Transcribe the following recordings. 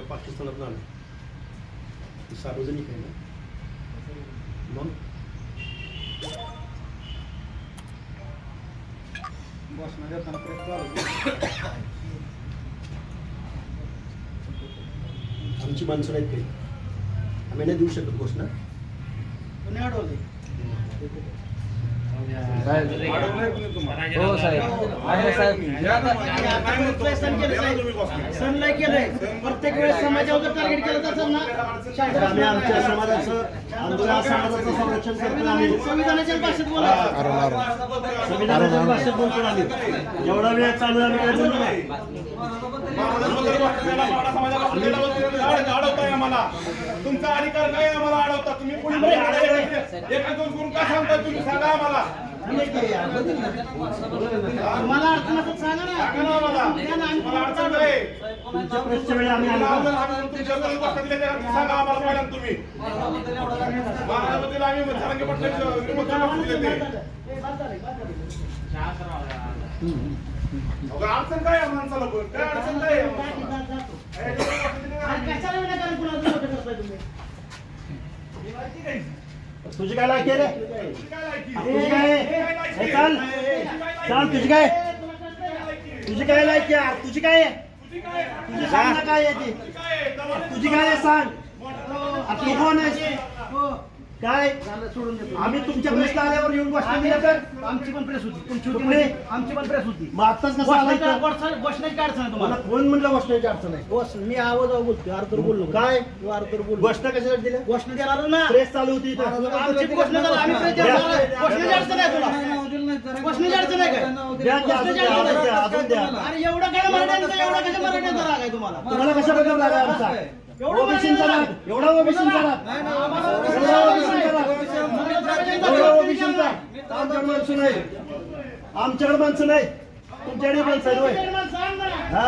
का पाकिस्तानात आलं सार्वजनिक आहे ना? मग? आमची माणसं नाहीत काही. आम्ही नाही देऊ शकत घोषणा. कोणी अडवले हो साहेब. आहे साहेब. सण नाही केलंय. प्रत्येक वेळेस समाजावर जर टार्गेट केलं तर आम्ही आमच्या समाजाचं आमच्या समाजाचं संरक्षण करतो आम्ही संविधानाच्या भाषेत बोला. संविधानाच्या भाषेत बोलतो आम्ही. जेवढा वेळ चालू आम्ही काय बोललो नाही अडवताय आम्हाला तुमचा अधिकार काय आम्हाला अडवता तुम्ही एका दोन करून का सांगता तुम्ही सांगा आम्हाला मला अडचण सांगा ना मला अडचण आहे सांगा आम्हाला पहिल्यांदा तुम्ही बारामतीला आम्ही ते अडचण काय आहे माणसाला पण? काय अडचण काय आहे माणसाला? हे ते मोठं तुझी काय लायकी आहे रे तुझी काय लायकी? तुझी काय आहे? हे चाल चाल तुझी काय तुझी काय लायकी आहे तुझी काय आहे तुझी काय? तुझी सांग ना काय आहे ती तुझी काय आहे? दवाखान्यात तुझी काय आहे सांग आपली कोण आहे हो काय? झालं सोडून देतो आम्ही तुमच्या प्रेसला आल्यावर येऊन बसलो दिल्या तर? आमची पण प्रेस होती. तुमची होती? म्हणजे आमची पण प्रेस होती. मग आत्ताच कसं आलाय घोषणा- तर? घोषणा- घोषणाची अडचण आहे मला तुम्हाला कोण म्हणलं बसण्याची अडचण आहे? घोष- मी आवाज बोलतोय अर्धर बोललो काय? अर्धर बोललो. घोषणा कशाला दिल्या? घोषणा देणार ना. प्रेस चालू होती इथं. आमची घोषणा झाली, आम्ही प्रेस देणार नाही. घोषणाची अडचण आहे तुला. घोषणाची अडचण आहे काय? द्या, द्या, अजून द्या, अजून द्या, अजून द्या. अरे एवढं काय मराठ्यांचं एवढं कसं मराठ्यांचा राग आहे तुम्हाला? तुम्हाला कशा राग आहे आमचा? ओबीसींचा राग एवढा ओबीसींचा राग एवढा ओबीसींचा राग एवढा ओबीसींचा आमच्याकडे माणसं नाही. आमच्याकडे माणसं नाही. तुमच्याकडे माणसं आहेत होय. हा?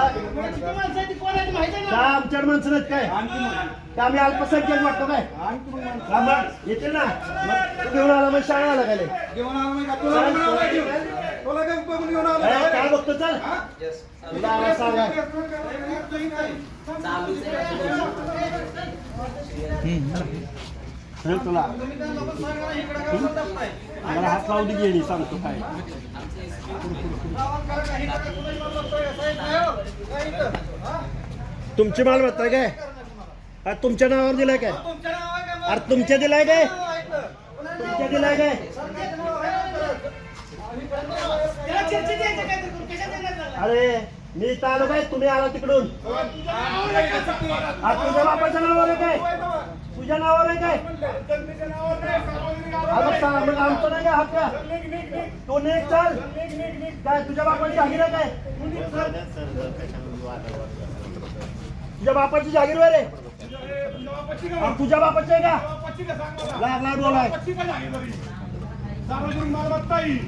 आमच्याकडे माणसं नाहीत काय? का आम्ही अल्पसंख्याक वाटतो काय? का मग येते ना. मग तू घेऊन आला मग शाळा आला काय ए, काय बघतो चल. तुला आवाज सांगा. चल तुला. मला हात लावू दे गेली सांगतो काय. तुमची मालमत्ता आहे काय? हा तुमच्या नावावर दिलाय काय? अरे तुमच्या दिलाय काय? तुमच्या दिलाय काय? अरे मी इथं आलो काय तुम्ही आला तिकडून. हा तुझ्या बापाच्या नावावर आहे काय? तुझ्या नावावर आहे काय? जनतेच्या नावावर नाही, मग आमचं नाही का हक्क नाही. निघ, निघ, तो नेक चाल. काय तुझ्या बापाची जागीर आहे काय? तुझ्या बापाची जागीर वर आहे? तुझ्या बापाची आणि तुझ्या बापाची आहे का? बापाची का बोलाय. सार्वजनिक मालमत्ता ही.